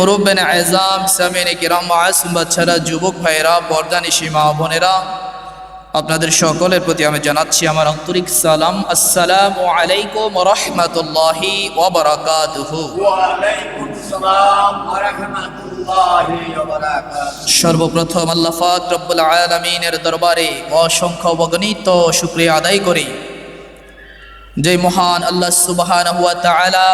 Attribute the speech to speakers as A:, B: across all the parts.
A: মুরব্বেন এজাম সামিন কিরাম মাসুম বাচ্চারা, যুবক ভাইয়েরা পর্দানিশী মা বোনেরা, আপনাদের সকলের প্রতি আমি জানাচ্ছি আমার আন্তরিক সালাম। আসসালামু আলাইকুম রহমতুল্লাহি সর্বপ্রথম আল্লাহ পাক রব্বুল আলামিনের দরবারে অসংখ্য অবগণিত শুক্রিয়া আদায় করি। যে মহান আল্লাহ সুবহানাহু ওয়া তাআলা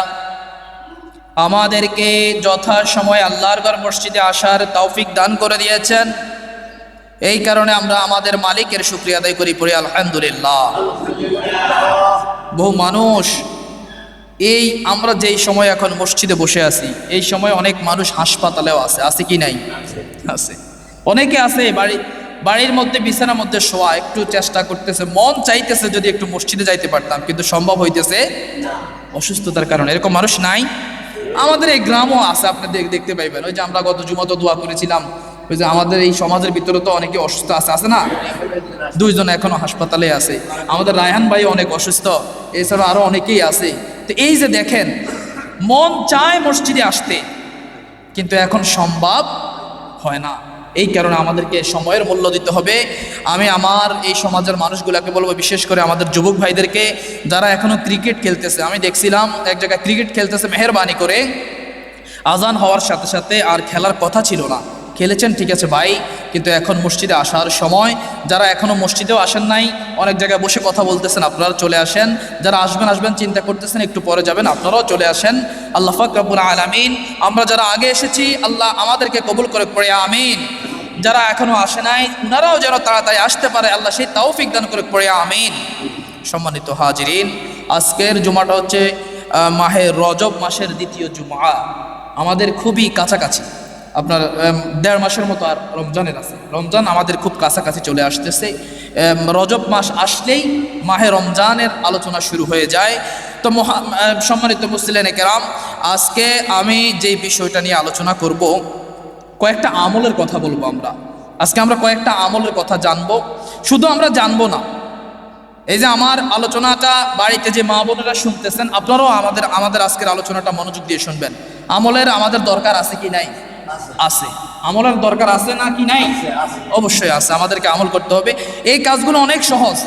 A: আমাদেরকে যথা সময় আল্লাহর ঘর মসজিদে আসার তৌফিক দান করে দিয়েছেন। এই কারণে আমরা আমাদের মালিকের শুক্রিয়া আদায় করি পড়ি, আলহামদুলিল্লাহ। বহু মানুষ, এই আমরা যেই সময় এখন মসজিদে বসে আছি, এই সময় অনেক মানুষ হাসপাতালেও আছে আছে কি নাই? আছে। অনেকে আছে, বাড়ি, বাড়ির মধ্যে, বিছানার মধ্যে শোয়া, একটু চেষ্টা করতেছে, মন চাইতেছে যদি একটু মসজিদে যাইতে পারতাম, কিন্তু সম্ভব হইতেছে অসুস্থতার কারণে। এরকম মানুষ নাই। আমাদের এই গ্রামও আছে, আপনি দেখ- দেখতে পাইবেন। ওই যে আমরা গত জুমাতো দোয়া করেছিলাম, ওই যে আমাদের এই সমাজের ভিতরে তো অনেকে অসুস্থ আছে আছে না? দুইজন এখনও হাসপাতালে আছে। আমাদের রায়হান ভাই অনেক অসুস্থ, এছাড়া আরও অনেকেই আছে। তো এই যে দেখেন, মন চায় মসজিদে আসতে, কিন্তু এখন সম্ভব হয় না। এই কারণে আমাদেরকে সময়ের মূল্য দিতে হবে। আমি আমার এই সমাজের মানুষগুলোকে বলব, বিশেষ করে আমাদের যুবক ভাইদেরকে, যারা এখনও ক্রিকেট খেলতেছে। আমি দেখছিলাম এক জায়গায় ক্রিকেট খেলতেছে মেহরবানি করে। আজান হওয়ার সাথে সাথে আর খেলার কথা ছিল না। খেলেছেন, ঠিক আছে ভাই, কিন্তু এখন মসজিদে আসার সময়, যারা এখনও মসজিদেও আসেন নাই, অনেক জায়গায় বসে কথা বলতেছেন, আপনারা চলে আসেন। যারা আসবেন আসবেন, চিন্তা করতেছেন, একটু পরে যাবেন, আপনারাও চলে আসেন। আল্লাহ ফাকরাবুল আলামিন, আমরা যারা আগে এসেছি, আল্লাহ আমাদেরকে কবুল করে, পড়ে, আমিন। যারা এখনও আসে নাই ওনারাও যেন তাড়াতাড়ি আসতে পারে। আল্লাহ সেই তৌফিক দান করে পড়ে আমিন। সম্মানিত হাজিরিন, আজকের জুমাটা হচ্ছে মাহে রজব মাসের দ্বিতীয় জুমা। আমাদের খুবই কাছাকাছি। আপনার দেড় মাসের মতো আর রমজানের আছে। রমজান আমাদের খুব কাছাকাছি চলে আসতেছে। রজব মাস আসলেই মাহে রমজানের আলোচনা শুরু হয়ে যায়। তো মহা সম্মানিত মুসলিনে কেরাম আজকে আমি যেই বিষয়টা নিয়ে আলোচনা করব কয়েকটা আমলের কথা বলব আমরা। আজকে আমরা কয়েকটা আমলের কথা জানব। শুধু আমরা জানব না এই যে আমার আলোচনাটা বাড়িতে যে মা বোনেরা শুনতেছেন আপনারাও আমাদের আমাদের আজকের আলোচনাটা মনোযোগ দিয়ে শুনবেন। আমলের আমাদের দরকার আছে কি নাই? আছে। আমলের দরকার আছে না কি নাই? অবশ্যই আছে আমাদেরকে আমল করতে হবে। এই কাজগুলো অনেক সহজ।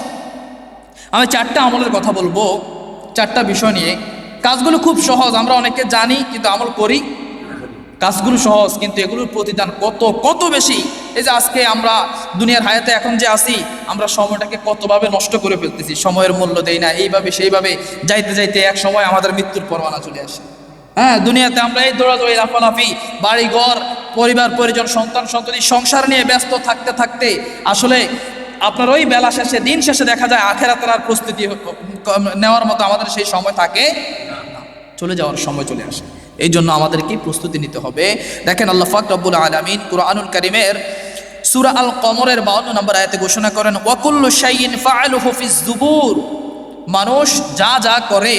A: আমি চারটা আমলের কথা বলব চারটা বিষয় নিয়ে। কাজগুলো খুব সহজ আমরা অনেকে জানি কিন্তু আমল করি। কাজগুলো সহজ, কিন্তু এগুলোর প্রতিদান কত কত বেশি? এই যে আজকে আমরা দুনিয়ার হায়াতে এখন যে আসি আমরা সময়টাকে কতভাবে নষ্ট করে ফেলতেছি, সময়ের মূল্য দেই না, এইভাবে, সেইভাবে, যাইতে যাইতে এক সময় আমাদের মৃত্যুর পরোয়ানা চলে আসে। হ্যাঁ দুনিয়াতে আমরা এই দৌড়াদৌড়ি, লাফালাফি বাড়ি ঘর পরিবার, পরিজন, সন্তান, সন্ততি, সংসার নিয়ে ব্যস্ত থাকতে থাকতে আসলে আপনার ওই বেলা শেষে, দিন শেষে দেখা যায় আখেরাতের আর প্রস্তুতি নেওয়ার মতো আমাদের সেই সময় থাকে চলে যাওয়ার সময় চলে আসে। এই জন্য আমাদেরকে প্রস্তুতি নিতে হবে। দেখেন আল্লাহ ফাক রব্বুল আলমিন কুরআনুল করিমের সুরা আল কমরের বাউন্ন নম্বর আয়াতে ঘোষণা করেন ওয়াকুল্লু শাইইন ফাআলুহু ফিজ জুবুর মানুষ যা যা করে,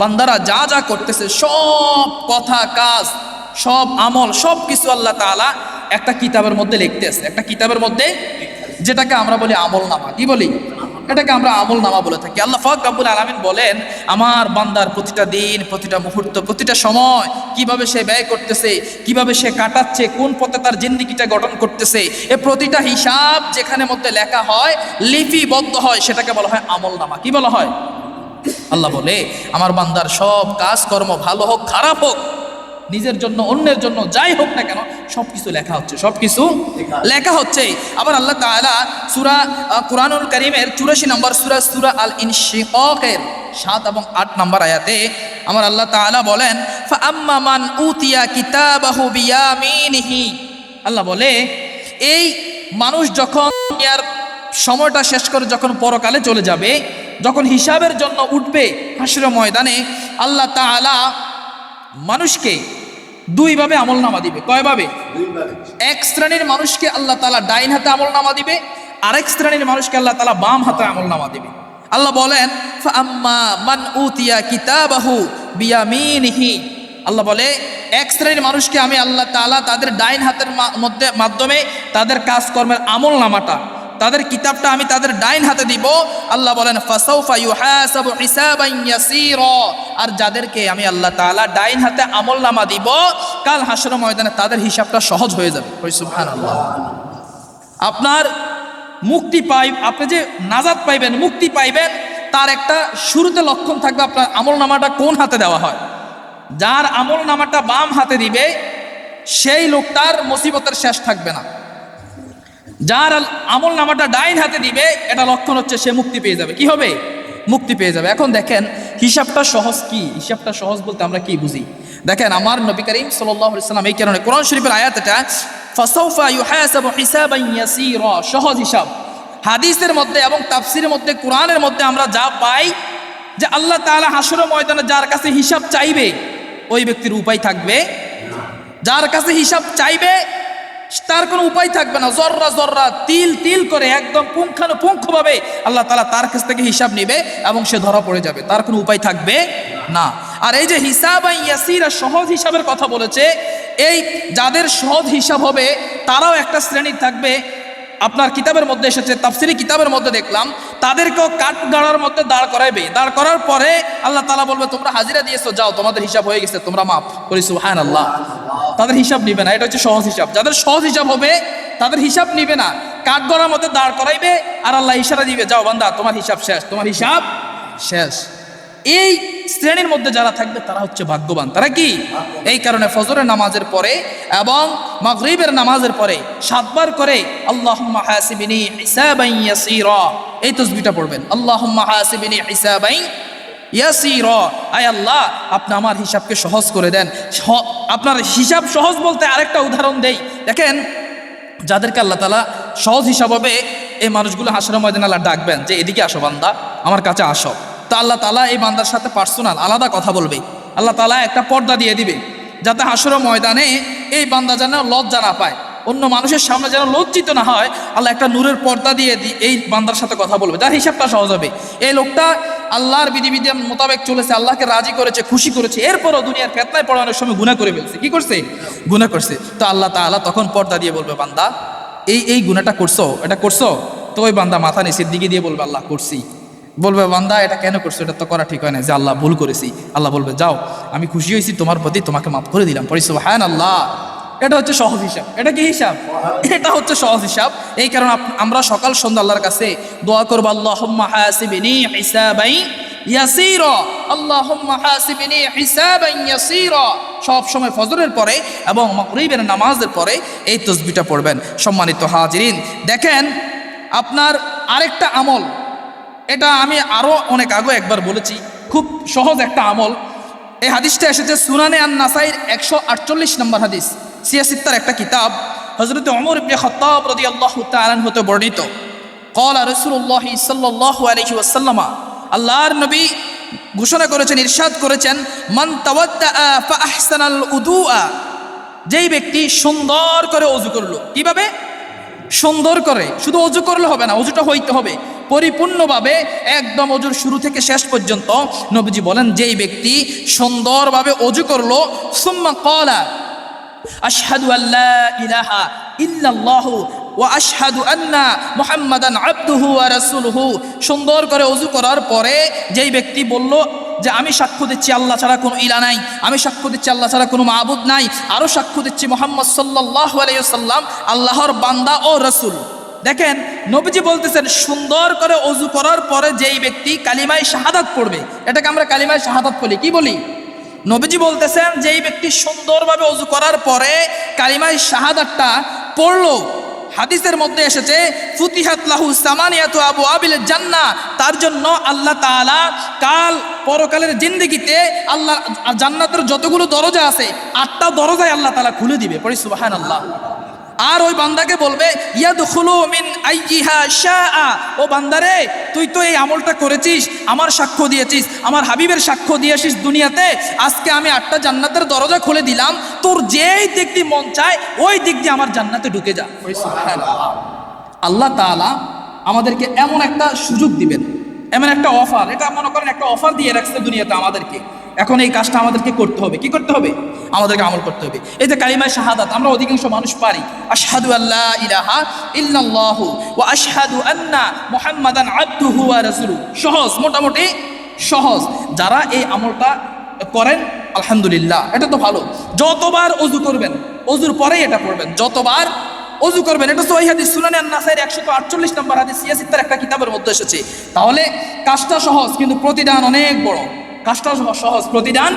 A: বান্দারা যা যা করতেছে, সব কথা, কাজ, সব আমল সব কিছু আল্লাহ তাআলা একটা কিতাবের মধ্যে লিখতেছে। একটা কিতাবের মধ্যে যেটাকে আমরা বলি আমল নামা। কি বলি? এটাকে আমরা আমল নামা বলে থাকি। আল্লাহ ফাক রাব্বুল আলামিন বলেন, আমার বান্দার প্রতিটা দিন, প্রতিটা মুহূর্ত, প্রতিটা সময় কীভাবে সে ব্যয় করতেছে, কীভাবে সে কাটাচ্ছে, কোন পথে তার জিন্দিগিটা গঠন করতেছে, এ প্রতিটা হিসাব যেখানে মধ্যে লেখা হয়, লিপিবদ্ধ হয়, সেটাকে বলা হয় আমল নামা। কি বলা হয়? আল্লাহ বলে, আমার বান্দার সব কাজকর্ম ভালো হোক, খারাপ হোক নিজের জন্য অন্যের জন্য যাই হোক না কেন সব কিছু লেখা হচ্ছে সব কিছু লেখা হচ্ছে। আবার আল্লাহ তাআলা সূরা কুরআনুল কারীমের 84 নম্বর সূরা সুরা আল ইনশিকাকের সাত এবং আট নম্বর আয়াতে আমার আল্লাহ তাআলা বলেন ফাআম্মা মান উতিয়া কিতাবাহু বিয়ামিনিহি। আল্লাহ বলে এই মানুষ যখন দুনিয়ার সময়টা শেষ করে যখন পরকালে চলে যাবে যখন হিসাবের জন্য উঠবে হাসির ময়দানে আল্লাহ তাআলা মানুষকে দুইভাবে আমল নামা দিবে। কয়ভাবে? এক শ্রেণির মানুষকে আল্লাহ তালা ডাইন হাতে আমল নামা দিবে আরেক শ্রেণির মানুষকে আল্লাহ তালা বাম হাতে আমল নামা দিবে। আল্লাহ বলেন ফাআম্মা মান উতিয়া কিতাবাহু বিয়ামিনিহি। আল্লাহ বলে এক শ্রেণির মানুষকে আমি আল্লাহ তালা তাদের ডাইন হাতের মধ্যে মাধ্যমে তাদের কাজকর্মের আমল নামাটা তাদের কিতাবটা আমি তাদের ডাইন হাতে দিব। আল্লাহ বলেন আর যাদেরকে আমি আল্লাহ তাআলা ডাইন হাতে আমল নামা দিব, কাল হাসর ময়দানে তাদের হিসাবটা সহজ হয়ে যাবে। আপনার মুক্তি পাই, আপনি যে নাজাদ পাইবেন, মুক্তি পাইবেন, তার একটা শুরুতে লক্ষণ থাকবে আপনার আমল নামাটা কোন হাতে দেওয়া হয়। যার আমল নামাটা বাম হাতে দিবে, সেই লোকটার মুসিবতের শেষ থাকবে না। যার আমল নামাটা ডাইন হাতে দিবে, এটা লক্ষণ হচ্ছে সে মুক্তি পেয়ে যাবে। কি হবে? মুক্তি পেয়ে যাবে। এখন দেখেন, হিসাবটা সহজ কি? হিসাবটা সহজ বলতে আমরা কি বুঝি? দেখেন, আমার নবী করিম সাল্লাম এই কারণে কোরআন শরীফের আয়াত এটা সহজ হিসাব। হাদিসের মধ্যে এবং তাফসির মধ্যে, কোরআনের মধ্যে আমরা যা পাই, যে আল্লাহ তাআলা হাসর ময়দানে যার কাছে হিসাব চাইবে, ওই ব্যক্তির উপায় থাকবে। যার কাছে হিসাব চাইবে তার কোনো উপায় থাকবে না। জররা জররা, তিল তিল করে একদম পুঙ্খানুপুঙ্খভাবে আল্লাহ তালা তার কাছ থেকে হিসাব নেবে এবং সে ধরা পড়ে যাবে। তার কোনো উপায় থাকবে না। আর এই যে হিসাব ইয়াসিরা সহজ হিসাবের কথা বলেছে, এই যাদের সহজ হিসাব হবে, তারাও একটা শ্রেণির থাকবে আপনার কিতাবের মধ্যে এসেছে, তাফসিরি কিতাবের মধ্যে দেখলাম, তাদেরকেও কাঠ গাড়ার মধ্যে দাঁড় করাইবে। দাঁড় করার পরে আল্লাহ তালা বলবে, তোমরা হাজিরা দিয়েছ, যাও, তোমাদের হিসাব হয়ে গেছে, তোমরা মাফ করি সুহান আল্লাহ তাদের হিসাব নিবে না, এটা হচ্ছে সহজ হিসাব। যাদের সহজ হিসাব হবে, তাদের হিসাব নিবে না। কাঠ গড়ার মধ্যে দাঁড় করাইবে আর আল্লাহ ইশারা দিবে, যাও বান্দা, তোমার হিসাব শেষ, তোমার হিসাব শেষ। এই শ্রেণির মধ্যে যারা থাকবে, তারা হচ্ছে ভাগ্যবান। তারা কি? এই কারণে ফজরের নামাজের পরে এবং মাগরিবের নামাজের পরে সাতবার করে ইয়াসীরা। এই তসবিটা পড়বেন। আয় আল্লাহ, আপনি আমার হিসাবকে সহজ করে দেন। আপনার হিসাব সহজ বলতে আরেকটা উদাহরণ দেই। দেখেন, যাদেরকে আল্লাহ তালা সহজ হিসাব হবে, এই মানুষগুলো হাসর ময়দান আল্লাহ ডাকবেন যে, এদিকে আসো বান্দা, আমার কাছে আসো। তা আল্লাহ তালা এই বান্দার সাথে পার্সোনাল আলাদা কথা বলবে। আল্লাহ তালা একটা পর্দা দিয়ে দিবে, যাতে হাসর ময়দানে এই বান্দা যেন লজ্জা না পায়। অন্য মানুষের সামনে যেন লজ্জিত না হয়, আল্লাহ একটা নূরের পর্দা দিয়ে এই বান্দার সাথে কথা বলবে। যার হিসাবটা সহজ হবে। এই লোকটা আল্লাহর বিধিবিধান মোতাবেক চলেছে, আল্লাহকে রাজি করেছে, খুশি করেছে, এরপরও দুনিয়ার ফেতনায় পড়ানোর সময় গুণা করে ফেলছে। কি করছে? গুণা করছে। তো আল্লাহ তাআলা তখন পর্দা দিয়ে বলবে, বান্দা, এই এই গুণাটা করছ, এটা করছ? তো ওই বান্দা মাথা নিচের দিকে দিয়ে বলবে, আল্লাহ, করছি। বলবে, বান্দা, এটা কেন করছ? এটা তো করা ঠিক হয় না যে আল্লাহ ভুল করেছি। আল্লাহ বলবে, যাও, আমি খুশি হয়েছি, তোমার প্রতি তোমাকে মাফ করে দিলাম। পরিস হ্যাঁ আল্লাহ এটা হচ্ছে সহজ হিসাব। এটা কি হিসাব? এটা হচ্ছে সহজ হিসাব। এই কারণে আমরা সকাল সন্ধ্যা আল্লাহর কাছে দোয়া করব, আল্লাহুম্মা হাসিবিনি সব সময় ফজরের পরে এবং মাগরিবের নামাজের পরে এই তসবিটা পড়বেন। সম্মানিত হাজিরিন, দেখেন, আপনার আরেকটা আমল এটা আমি আরও অনেক আগে একবার বলেছি, খুব সহজ একটা আমল। এই হাদিসটা এসেছে সুনানে আন নাসাইর একশো আটচল্লিশ নম্বর হাদিস সিয়াসিত্তার একটা কিতাব হজরত অমর ইবনে খত্তাব রদি আল্লাহ তালান হতে বর্ণিত। কল রসুল্লাহ সাল্লাহ আলহি ওয়াসাল্লামা, আল্লাহর নবী ঘোষণা করেছেন, ইরশাদ করেছেন, মান তাওয়াল আ যেই ব্যক্তি সুন্দর করে অজু করল। কীভাবে? সুন্দর করে। শুধু অজু করলে হবে না, অজুটা হইতে হবে। পরিপূর্ণভাবে একদম অজুর শুরু থেকে শেষ পর্যন্ত নবীজি বলেন, যেই ব্যক্তি সুন্দরভাবে অজু করল, সুম্মা কলা আশহাদু আল্লাহ ইলাহা ইল্লাল্লাহু আশহাদু আন্না মুহাম্মাদান আবদুহু ওয়া রাসূলুহু। সুন্দর করে অজু করার পরে যেই ব্যক্তি বলল যে, আমি সাক্ষ্য দিচ্ছি, আল্লাহ ছাড়া কোনো ইলা নাই। আমি সাক্ষ্য দিচ্ছি, আল্লাহ ছাড়া কোনো মাহবুদ নাই। আরও সাক্ষ্য দিচ্ছি মোহাম্মদ সাল্লাল্লাহু আলাইহি সাল্লাম আল্লাহর বান্দা ও রসুল। দেখেন, নবীজি বলতেছেন, সুন্দর করে অজু করার পরে যেই ব্যক্তি কালিমায় শাহাদাত পড়বে, এটাকে আমরা কালিমায় শাহাদাত বলি, কি বলি? নবীজি বলতেছেন, যেই ব্যক্তি সুন্দরভাবে অজু করার পরে কালিমায় শাহাদাতটা পড়ল, হাদিসের মধ্যে এসেছে, ফুতিহাত লাহু সামানিয়াতু আবু আবিল জান্নাহ তার জন্য আল্লাহ তাআলা কাল পরকালের জিন্দেগিতে আল্লাহ জান্নাতের যতগুলো দরজা আছে, আটটা দরজায় আল্লাহ তাআলা খুলে দিবে, পড়ি সুবহানাল্লাহ। আর ওই বান্দাকে বলবে মিন ও বান্দারে, তুই তো এই আমলটা করেছিস, আমার সাক্ষ্য দিয়েছিস, আমার হাবিবের সাক্ষ্য দিয়েছিস দুনিয়াতে। আজকে আমি আটটা জান্নাতের দরজা খুলে দিলাম, তোর যেই দিক দিয়ে মন চায়, ওই দিক দিয়ে আমার জান্নাতে ঢুকে যা। আল্লাহ তাআলা আমাদেরকে এমন একটা সুযোগ দিবেন, এমন একটা অফার, এটা মনে করেন একটা অফার দিয়ে রাখছে দুনিয়াতে আমাদেরকে। এখন এই কাজটা আমাদেরকে করতে হবে। কি করতে হবে? আমাদেরকে আমল করতে হবে। এই যে কালিমায় শাহাদাত, আমরা অধিকাংশ মানুষ পারি। আশহাদু আল্লাহ ইলাহা ইল্লাল্লাহু ওয়া আশহাদু আন্না মুহাম্মাদান আবদুহু ওয়া রাসূলুহু। সহজ, মোটামুটি সহজ। যারা এই আমলটা করেন, আলহামদুলিল্লাহ, এটা তো ভালো। যতবার অজু করবেন, অজুর পরেই এটা পড়বেন। যতবার অজু করবেন, এটা সহি হাদিস, সুনানে আন-নাসাইর 148 নম্বর হাদিস, সিয়াসিত্তার একটা কিতাবের মধ্যে এসেছে। তাহলে কাজটা সহজ, কিন্তু প্রতিদান অনেক বড়। কাজটা সহজ, প্রতিদান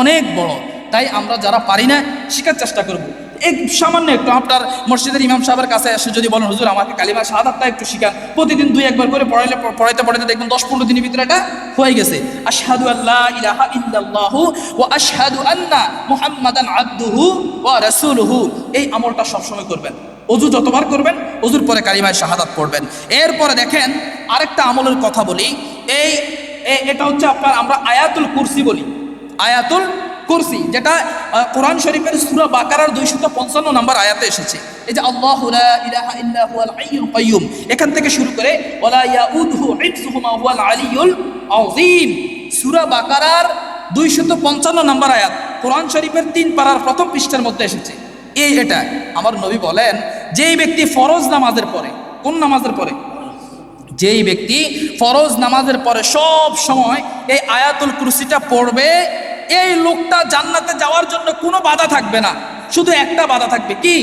A: অনেক বড়। তাই আমরা যারা পারি না, শেখার চেষ্টা করব। এক সামান্য একটু আপনার মসজিদের ইমাম সাহেবের কাছে এসে যদি বলেন, হুজুর, আমাকে কালিমা শাহাদাতটা একটু শিখান। প্রতিদিন দুই, একবার করে পড়াইলে পড়াইতে পড়াইতে দেখবেন দশ, পনেরো দিনের ভিতরে এটা হয়ে গেছে। আশহাদু আল্লাহ ইলাহা ইল্লাল্লাহু ওয়া আশহাদু আন্না মুহাম্মাদান আবদুহু ওয়া রাসূলুহু। এই আমলটা সবসময় করবেন। অজু যতবার করবেন, অজুর পরে কালিমায় শাহাদাত পড়বেন। এরপরে দেখেন আরেকটা আমলের কথা বলি। এই এটা হচ্ছে আপনার আমরা আয়াতুল কুরসি বলি। আয়াতুল কুরসি, যেটা কোরআন শরীফের সূরা বাকারার 255 নম্বর আয়াতে এসেছে। এই যে আল্লাহু এখান থেকে শুরু করে সূরা বাকারার 255 নম্বর আয়াত, কোরআন শরীফের তিন পারার প্রথম পৃষ্ঠার মধ্যে এসেছে। এই এটা, আমার নবী বলেন, যেই ব্যক্তি ফরজ নামাজের পরে, কোন নামাজের পরে? যেই ব্যক্তি ফরজ নামাজের পরে সব সময় এই আয়াতুল কুরসিটা পড়বে, এই লোকটা জান্নাতে যাওয়ার জন্য কোনো বাধা থাকবে না। শুধু একটা বাধা থাকবে কি?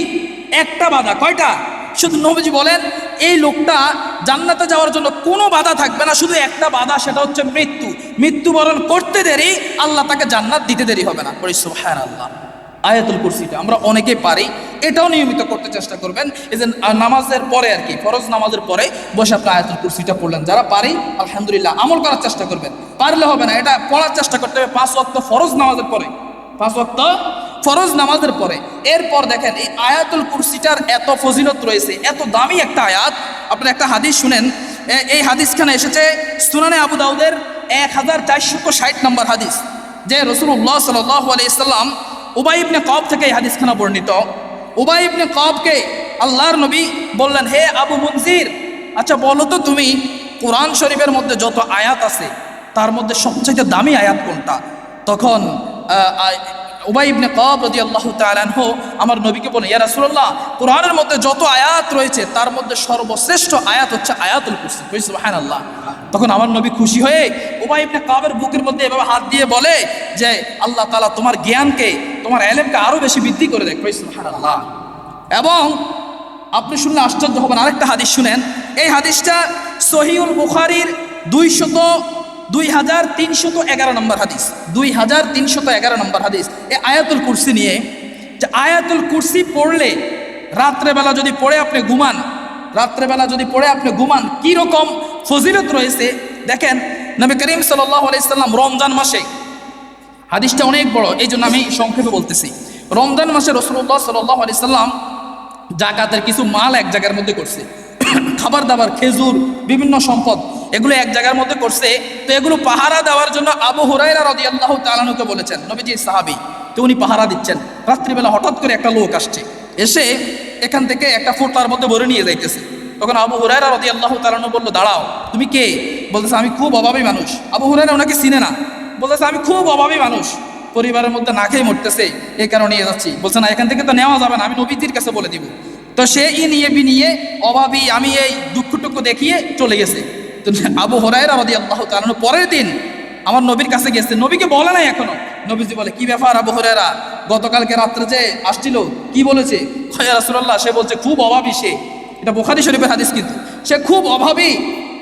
A: একটা বাধা। কয়টা? শুধু নবীজি বলেন, এই লোকটা জান্নাতে যাওয়ার জন্য কোনো বাধা থাকবে না, শুধু একটা বাধা, সেটা হচ্ছে মৃত্যু। মৃত্যুবরণ করতে দেরি, আল্লাহ তাকে জান্নাত দিতে দেরি হবে না। পরিশ্রম হ্যাঁ সুবহানাল্লাহ। আয়াতুল কুরসিটা আমরা অনেকে পারি, এটাও নিয়মিত করতে চেষ্টা করবেন। এই যে নামাজের পরে আর কি, ফরজ নামাজের পরে বসে আপনি আয়াতুল কুরসিটা পড়লেন। যারা পারি, আলহামদুলিল্লাহ, আমল করার চেষ্টা করবেন। পারলে হবে না, এটা পড়ার চেষ্টা করতে হবে পাঁচ ওয়াক্ত ফরজ নামাজের পরে। পাঁচ ওয়াক্ত ফরজ নামাজের পরে। এরপর দেখেন, এই আয়াতুল কুরসিটার এত ফজিলত রয়েছে, এত দামি একটা আয়াত। আপনি একটা হাদিস শুনেন এই হাদিসখানে এসেছে সুনানে আবু দাউদের এক হাজার চারশো ষাট নম্বর হাদিস, যে রসুল্লাহ সাল্লাহ আলাইসাল্লাম উবাই ইবনে কব থেকে এই হাদিসখানা বর্ণিত। উবাই ইবনে কবকে আল্লাহর নবী বললেন, হে আবু মনজির আচ্ছা বলো তো তুমি, কোরআন শরীফের মধ্যে যত আয়াত আছে, তার মধ্যে সবচেয়ে দামি আয়াত কোনটা? তখন উবাই ইবনে কব রদি আল্লাহ তালানহ আমার নবীকে বলেন ইয়া রাসূলুল্লাহ, কোরআনের মধ্যে যত আয়াত রয়েছে, তার মধ্যে সর্বশ্রেষ্ঠ আয়াত হচ্ছে আয়াতুল কুসি হ্যাঁ আল্লাহ তখন আমার নবী খুশি হয়ে উবাই ইবনে কাবের বুকের মধ্যে এভাবে হাত দিয়ে বলে যে, আল্লাহ তাআলা তোমার জ্ঞানকে তোমার এলেমকে আরও বেশি বৃদ্ধি করে দেখ সুবহানাল্লাহ। এবং আপনি শুনলে আশ্চর্য হবেন, আরেকটা হাদিস শুনেন। এই হাদিসটা সহিউল বুখারীর দুইশত দুই হাজার তিনশত এগারো নম্বর হাদিস। দুই হাজার তিনশত এগারো নম্বর হাদিস। এই আয়াতুল কুরসি নিয়ে, যে আয়াতুল কুরসি পড়লে রাত্রেবেলা যদি পড়ে আপনি ঘুমান, রাত্রেবেলা যদি পড়ে আপনি ঘুমান কি রকম ফজিলত রয়েছে? দেখেন, নবী করিম সাল্লাল্লাহু আলাইহি সাল্লাম রমজান মাসে হাদিসটা অনেক বড় এই জন্য আমি সংক্ষেপে বলতেছি। রমজান মাসে রসুল্লাহ সাল্লাহ আলি সাল্লাম জাকাতের কিছু মাল এক জায়গার মধ্যে করছে। খাবার দাবার খেজুর, বিভিন্ন সম্পদ, এগুলো এক জায়গার মধ্যে করছে। তো এগুলো পাহারা দেওয়ার জন্য আবু হুরাইরা রদি আল্লাহ তালানুকে বলেছেন, নবীজি সাহাবি, তো উনি পাহারা দিচ্ছেন। রাত্রিবেলা হঠাৎ করে একটা লোক আসছে, এসে এখান থেকে একটা ফোটার মধ্যে ভরে নিয়ে যাইতেছে। তখন আবু হুরাইরা রদি আল্লাহ তালানু বলল, দাঁড়াও, তুমি কে? বলতেছে, আমি খুব অভাবী মানুষ। আবু হুরাইরা ওনাকে চিনে না। বলতেছে, আমি খুব অভাবী মানুষ। পরিবারের মধ্যে না খেয়ে মরতেছে, এই কারণে নিয়ে যাচ্ছি। বলছে, না, এখান থেকে তো নেওয়া যাবে না, আমি নবীদের কাছে বলে দিব। তো সে ই নিয়ে বি নিয়ে, অভাবী, আমি এই দুঃখটুকু দেখিয়ে চলে গেছে। তো আবু হরাইরা রদি আল্লাহ তালানো পরের দিন আমার নবীর কাছে গেছে। নবীকে বলে নাই এখনও। নবীজি বলে, কি ব্যাপার আবু হরাইরা গতকালকে রাত্রে যে আসছিল, কি বলেছে? রাসুল্লাহ সে বলছে, খুব অভাবী সে। এটা বোখারি শরীফের হাদিস কিন্তু। সে খুব অভাবী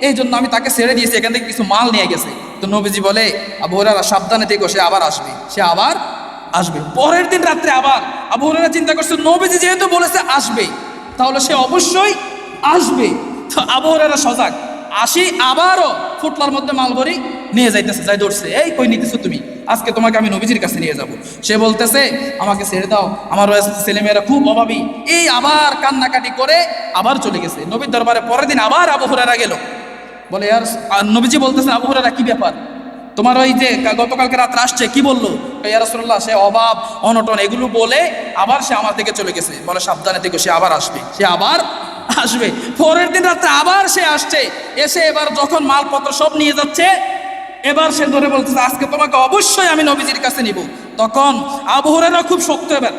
A: এই জন্য আমি তাকে ছেড়ে দিয়েছি। এখান থেকে কিছু মাল নিয়ে গেছে। তো নবীজি বলে, আবু হরারা সাবধানে দেখো সে আবার আসবে। সে আবার আসবে। পরের দিন রাত্রে আবার আবু হরারা চিন্তা করছে, নবীজি যেহেতু বলেছে আসবে, তাহলে সে অবশ্যই আসবে। তো আবু হরারা সজাগ, আসি আবারও ফুটলার মধ্যে মাল ভরি নিয়ে যাইতেছে, যাই ধরছে এই, কই নিতেছো তুমি? আজকে তোমাকে আমি নবীজির কাছে নিয়ে যাব। সে বলতেছে, আমাকে ছেড়ে দাও, আমার ছেলেমেয়েরা খুব অভাবী। এই আবার কান্নাকাটি করে আবার চলে গেছে। নবীর দরবারে পরের দিন আবার আবু হরারা গেল। বলে, আর নবীজি বলতেছে আবু হুরায়রা, কি ব্যাপার? তোমার ওই যে গতকালকে রাত আসছে, কি বলল? ইয়া রাসূলুল্লাহ, সে অভাব অনটন, এগুলো বলে আবার সে আমার থেকে চলে গেছে। বলে, সাবধানে থেকে, সে আবার আসবে, সে আবার আসবে। পরের দিন রাত্রে আবার সে আসছে, এসে এবার যখন মালপত্র সব নিয়ে যাচ্ছে, এবার সে ধরে বলতেছে, আজকে তোমাকে অবশ্যই আমি নবীজির কাছে নিব। তখন আবহরেরা খুব শক্ত এবার,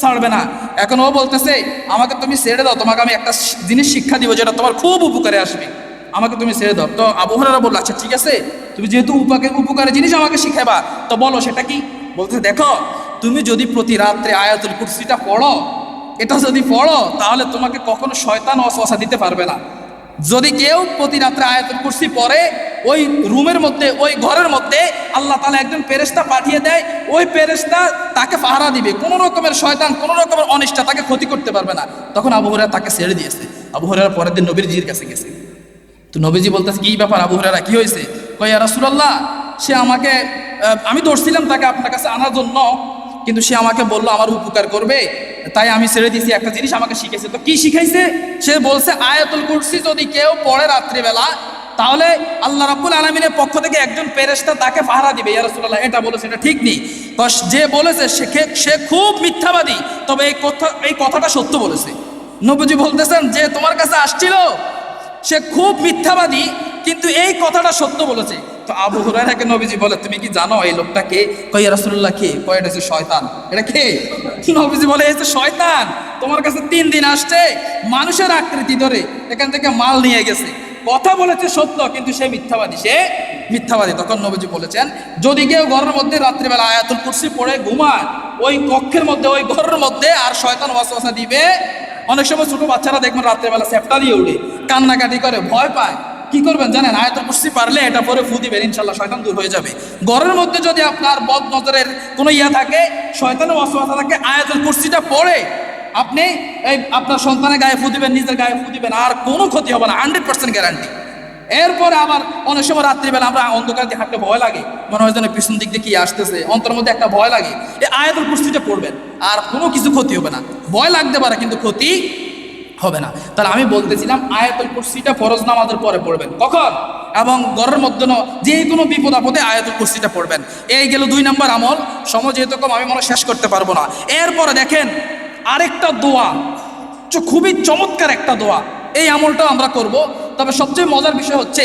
A: ছাড়বে না। এখন ও বলতেছে, আমাকে তুমি ছেড়ে দাও, তোমাকে আমি একটা জিনিস শিক্ষা দিব, যেটা তোমার খুব উপকারে আসবে। আমাকে তুমি ছেড়ে দাও। তো আবহরেরা বলল আচ্ছা ঠিক আছে। তুমি যেহেতু উপকার, উপকারে জিনিস আমাকে শিখাবা তো বলো সেটা কি? বলতে দেখো, তুমি যদি প্রতি রাত্রে আয়াতুল কুরসিটা পড়ো, এটা যদি পড়ো, তাহলে তোমাকে কখনো শয়তান অসহসা দিতে পারবে না। যদি কেউ প্রতি রাত্রে আয়াতুল কুরসি পড়ে, ওই রুমের মধ্যে, ওই ঘরের মধ্যে, আল্লাহ তালা একজন পেরেস্তা পাঠিয়ে দেয়, ওই পেরেস্তা তাকে পাহারা দিবে। কোনো রকমের শয়তান, কোনো রকমের অনিষ্ঠা তাকে ক্ষতি করতে পারবে না। তখন আবু হুরায়রা তাকে ছেড়ে দিয়েছে। আবু হুরায়রা পরের দিন নবীর জির কাছে গেছে। তো নবীজি বলতেছে, কি ব্যাপার আবু হুরায়রা, কি হয়েছে? কই রাসূলুল্লাহ, সে আমাকে আমি ধরছিলাম তাকে আপনার কাছে আনার জন্য, কিন্তু সে আমাকে বলল, আমার উপকার করবে, তাই আমি ছেড়ে দিয়েছি, একটা জিনিস আমাকে শিখাইছে। তো কি শিখাইছে? সে বলছে, আয়াতুল কুরসি যদি কেউ পড়ে রাত্রিবেলা, তাহলে আল্লাহ রাব্বুল আলমিনের পক্ষ থেকে একজন পেরেস্তা তাকে পাহারা দিবে। ইয়া রাসূলুল্লাহ, এটা বলেছে, এটা ঠিক নেই। তো যে বলেছে, সে সে খুব মিথ্যাবাদী, তবে এই কথা, এই কথাটা সত্য বলেছে। নবীজি বলতেছেন, যে তোমার কাছে আসছিল সে খুব মিথ্যাবাদী, কিন্তু এই কথাটা সত্য বলেছে। তো আবু হুরায়রাকে নবীজি বলে, তুমি কি জানো এই লোকটা কে? কই রাসূলুল্লাহ, কে? কয়, এটা হচ্ছে শয়তান। এটা কে? নবীজি বলে এই শয়তান। তোমার কাছে তিন দিন আসছে, মানুষের আকৃতি ধরে এখান থেকে মাল নিয়ে গেছে। কথা বলেছে সত্য, কিন্তু সে মিথ্যাবাদী সে মিথ্যাবাদী। তখন নবীজি বলেছেন, যদি কেউ ঘরের মধ্যে রাত্রিবেলা আয়াতুল কুরসি পড়ে ঘুমায়, ওই কক্ষের মধ্যে, ওই ঘরের মধ্যে আর শয়তান ওয়াসওয়াসা দিবে অনেক সময় ছোট বাচ্চারা দেখবেন রাত্রেবেলা সেপটা দিয়ে উঠে কান্নাকাটি করে, ভয় পায়। কি করবেন জানেন? আয়ত পুষ্টি পারলে এটা পরে ফু দিবেন ইনশাল্লাহ শয়তান দূর হয়ে যাবে। ঘরের মধ্যে যদি আপনার বদ নজরের কোনো ইয়া থাকে, শয়তানের অসুবিধা থাকে, আয়াতুল কুর্সিটা পড়ে, আপনি এই আপনার সন্তানের গায়ে ফু দিবেন, নিজের গায়ে ফু দিবেন, আর কোনো ক্ষতি হবে না হান্ড্রেড পার্সেন্ট গ্যারান্টি এরপরে আবার অনেক সময় রাত্রিবেলা আমরা অন্ধকার দিয়ে হাঁটতে ভয় লাগে। মনে হয় যেন পিছন দিক দিয়ে কি আসতেছে অন্তর মধ্যে একটা ভয় লাগে। এই আয়াতুল কুরসিটা পড়বেন, আর কোনো কিছু ক্ষতি হবে না। ভয় লাগতে পারে, কিন্তু ক্ষতি হবে না। তাহলে আমি বলতেছিলাম, আয়াতুল কুরসিটা ফরজ নামাজের পরে পড়বেন। কখন? এবং ঘরের মধ্যে যে কোনো বিপদ আপদে আয়াতুল কুরসিটা পড়বেন। এই গেল দুই নম্বর আমল। সময় যেহেতু কম, আমি মনে শেষ করতে পারব না। এরপরে দেখেন, আরেকটা দোয়া। খুবই চমৎকার একটা দোয়া। এই আমলটাও আমরা করব। তবে সবচেয়ে মজার বিষয় হচ্ছে,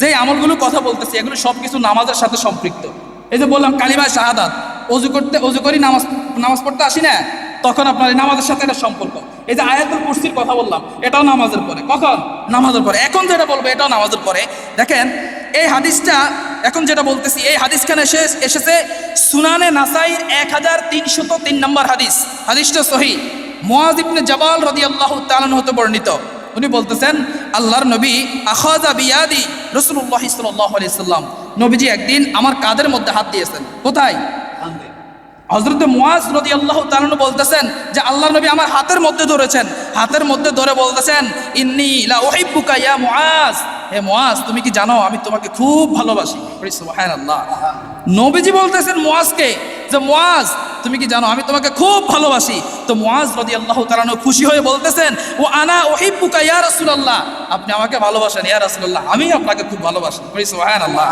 A: যে আমলগুলো কথা বলতেছি, এগুলো সব কিছু নামাজের সাথে সম্পৃক্ত। এই যে বললাম কালিমা শাহাদাত, অজু করতে, অজু করি, নামাজ নামাজ পড়তে আসি না, তখন আপনার এই নামাজের সাথে একটা সম্পর্ক। এই যে আয়াতুল কুরসির কথা বললাম, এটাও নামাজের পরে। কখন? নামাজের পরে। এখন যেটা বলব, এটাও নামাজের পরে। দেখেন, এই হাদিসটা, এখন যেটা বলতেছি, এই হাদিসখানে এসে, এসেছে? সুনানে নাসাইর এক হাজার তিনশত তিন নম্বর হাদিস। হাদিসটা সহি। মোয়াজ ইবনে জাবাল রাদিয়াল্লাহু তাআলা হতে বর্ণিত। উনি বলতেছেন আল্লাহর নবী আখাজা বিয়াদি সাল্লাল্লাহু সাল্লাম। নবীজি একদিন আমার কাদের মধ্যে হাত দিয়েছেন। কোথায়। হজরত মুয়াজ রদি আল্লাহ তালন বলতেছেন যে আল্লাহ নবী আমার হাতের মধ্যে ধরেছেন। হাতের মধ্যে ধরে বলতেছেন ইন্নি লা উহিব্বুকা ইয়া মুআজ। হে মুআজ তুমি কি জানো আমি তোমাকে খুব ভালোবাসি। বলি সুবহানাল্লাহ। নবীজি বলতেছেন মুআজকে যে মুআজ তুমি কি জানো আমি তোমাকে খুব ভালোবাসি? তো মুআজ রদি আল্লাহ তালন খুশি হয়ে বলতেছেন, ও আনা ওহিব্বুকা ইয়া রাসূলুল্লাহ। আপনি আমাকে ভালোবাসেন, ইয়া রাসূলুল্লাহ, আমি আপনাকে খুব ভালোবাসি। সুবহানাল্লাহ।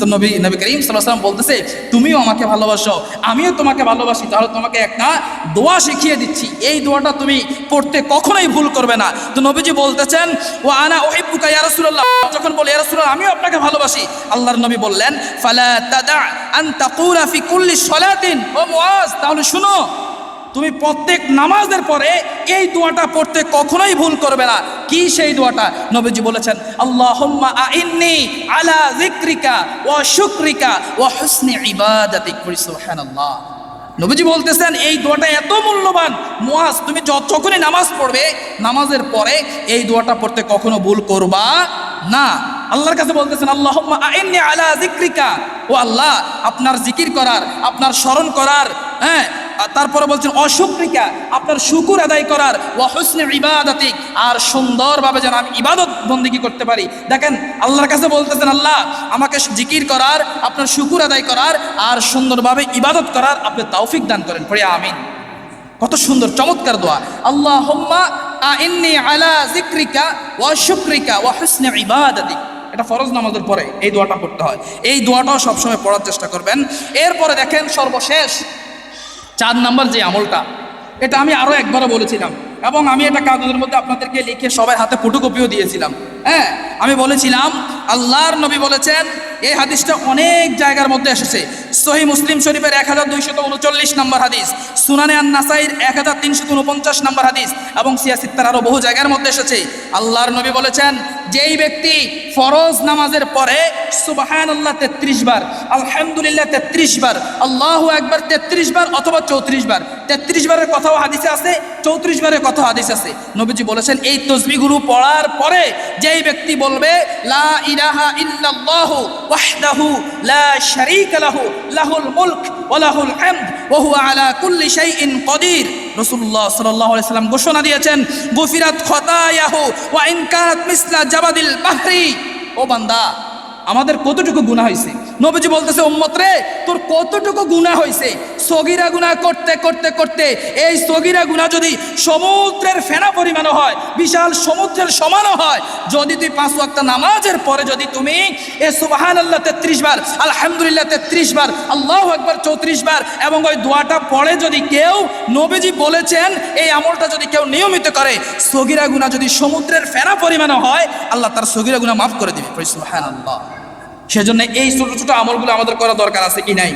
A: তো নবী নবী করিম সাল্লাম বলতেছে, তুমিও আমাকে ভালোবাসো, আমিও তোমাকে ভালোবাসি, তাহলে তোমাকে একটা দোয়া শিখিয়ে দিচ্ছি। এই দোয়াটা তুমি পড়তে কখনোই ভুল করবে না। তো নবীজি বলতেছেন, ও আনা ওহিব্বুকা ইয়া রাসূলুল্লাহ। যখন বলে, ইয়া আমিও আপনাকে ভালোবাসি। আল্লাহর নবী বললেন, ফালা তাদা আন তাকুলা ফি কুল্লি সালাতিন। ও মুআজ তাহলে শুনো, তুমি প্রত্যেক নামাজের পরে এই দোয়াটা পড়তে কখনোই ভুল করবে না। কি সেই দোয়াটা? নবীজি বলেছেন আইন্নি আলা যিকরিকা ওয়া শুকরিকা ওয়া হুসনি ইবাদাতিক নবীজি বলতেছেন, এই দোয়াটা এত মূল্যবান, মুয়াজ, তুমি য- যখনই নামাজ পড়বে, নামাজের পরে এই দোয়াটা পড়তে কখনো ভুল করবা না, আল্লাহর কাছে বলতেছেন আইন্নি আলা যিকরিকা। ও আল্লাহ, আপনার জিকির করার, আপনার স্মরণ করার হ্যাঁ? তারপরে বলছেন, অশুক্রিকা, আপনার শুকুর আদায় করার ও হুসনে ইবাদাতিক। আর সুন্দরভাবে যেন আমি ইবাদত বন্দিগি করতে পারি। দেখেন, আল্লাহর কাছে বলতেছেন, আল্লাহ, আমাকে জিকির করার, আপনার শুকুর আদায় করার, আর সুন্দরভাবে ইবাদত করার আপনি তৌফিক দান করেন। পড়ে আমিন। কত সুন্দর, চমৎকার দোয়া। আল্লাহ হোম্মা ইন্নি আলা জিক্রিকা ওয়া শুক্রিকা ওয়া হুসনে ইবাদাতিক এটা ফরজ নামাজের পরে এই দোয়াটা পড়তে হয়। এই দোয়াটাও সবসময় পড়ার চেষ্টা করবেন। এরপরে দেখেন সর্বশেষ চার নাম্বার যে আমলটা, এটা আমি আরও একবারও বলেছিলাম। এবং আমি এটা কাগজের মধ্যে আপনাদেরকে লিখে সবাই হাতে ফটোকপিও দিয়েছিলাম। হ্যাঁ আমি বলেছিলাম, আল্লাহর নবী বলেছেন, এই হাদিসটা অনেক জায়গার মধ্যে এসেছে। সহি মুসলিম শরীফের এক হাজার দুইশত উনচল্লিশ নম্বর হাদিস, সুনানে আন নাসাইর এক হাজার তিনশত উনপঞ্চাশ নম্বর হাদিস এবং সিয়াসিত্তার আরও বহু জায়গার মধ্যে এসেছে। আল্লাহর নবী বলেছেন, যেই ব্যক্তি ফরজ নামাজের পরে সুবাহান আল্লাহ তেত্রিশ বার, আলহামদুলিল্লাহ তেত্রিশ বার, আল্লাহ একবার তেত্রিশ বার অথবা চৌত্রিশ বার, তেত্রিশ বারের কথাও হাদিসে আছে চৌত্রিশ বারের কথা হাদিস আছে? নবীজি বলেছেন, এই তসবিগুলো পড়ার পরে যেই ব্যক্তি বলবে, লা ইলাহা ইল্লাল্লাহু ওয়াহদাহু লা শারীকা লাহু, লাহুল মুলক ওয়া লাহুল হামদ, ওয়া হুয়া আলা কুল্লি শাইইন কদির। রাসূলুল্লাহ সাল্লাল্লাহু আলাইহি সাল্লাম ঘোষণা দিয়েছেন, গুফিরাত খতায়াহু ওয়া ইন কানাত মিসলা জাবাদিল বাহরি। ও বান্দা, আমাদের কতটুকু গুনাহ হয়েছে নবীজি বলতেছে, উম্মত রে, তোর কতটুকু গুনাহ হয়েছে সগিরা গুনাহ করতে করতে করতে এই সগিরা গুনাহ যদি সমুদ্রের ফেনা পরিমাণ হয়, বিশাল সমুদ্রের সমানও হয়, যদি তুই পাঁচ ওয়াক্ত নামাজের পরে যদি তুমি এ সুবাহান আল্লাহ তেত্রিশ বার, আলহামদুলিল্লাহ তেত্রিশ বার, আল্লাহ একবার চৌত্রিশ বার এবং ওই দোয়াটা পড়ে যদি কেউ নবীজি বলেছেন, এই আমলটা যদি কেউ নিয়মিত করে, সগিরা গুনাহ যদি সমুদ্রের ফেনা পরিমাণও হয়, আল্লাহ তার সগিরা গুনাহ মাফ করে দিবে। সুবাহান আল্লাহ সেজন্য এই ছোটো ছোটো আমলগুলো আমাদের করা দরকার আছে কি নাই?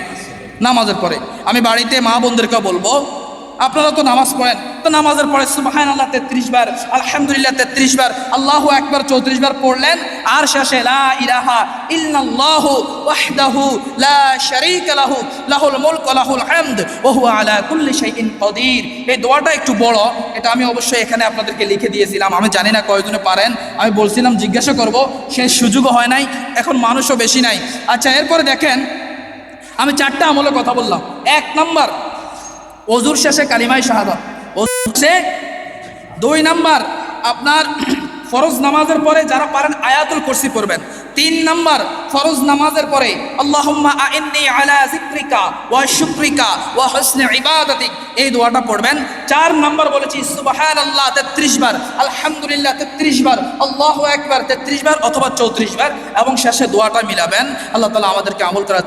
A: নামাজের পরে। আমি বাড়িতে মা বোনদেরকে বলব আপনারা তো নামাজ পড়েন। তো নামাজের পরে সুবাহান আল্লাহ তেত্রিশ বার, আলহামদুলিল্লাহ তেত্রিশ বার, আল্লাহ একবার চৌত্রিশ বার পড়লেন, আর শেষে লা ইলাহা ইল্লাল্লাহু ওয়াহদাহু লা শারীকা লাহু, লাহুল মুলক লাহুল হামদ, ওয়া হুয়া আলা কুল্লি শাইইন এই দোয়াটা একটু বড়, এটা আমি অবশ্যই এখানে আপনাদেরকে লিখে দিয়েছিলাম। আমি জানি না কয়জনে পারেন, আমি বলছিলাম জিজ্ঞাসা করব সেই সুযোগও হয় নাই, এখন মানুষও বেশি নাই। আচ্ছা এরপরে দেখেন, আমি চারটা আমলের কথা বললাম। এক নাম্বার অজুর শেষে কালিমাই শাহাদত। শেষে দুই নাম্বার আপনার ফরজ নামাজের পরে যারা পারেন আয়াতুল কুরসি পড়বেন। তিন নাম্বার ফরজ নামাজের পরে আল্লাহুম্মা আইন্নি আলা ওয়া এই দোয়াটা পড়বেন। চার নাম্বার বলেছি, সুবহানাল্লাহ 33 বার, আলহামদুলিল্লাহ 33 বার, আল্লাহু আকবার 33 বার অথবা 34 বার এবং শেষে দোয়াটা মিলাবেন। আল্লাহ তাআলা আমাদেরকে আমল করা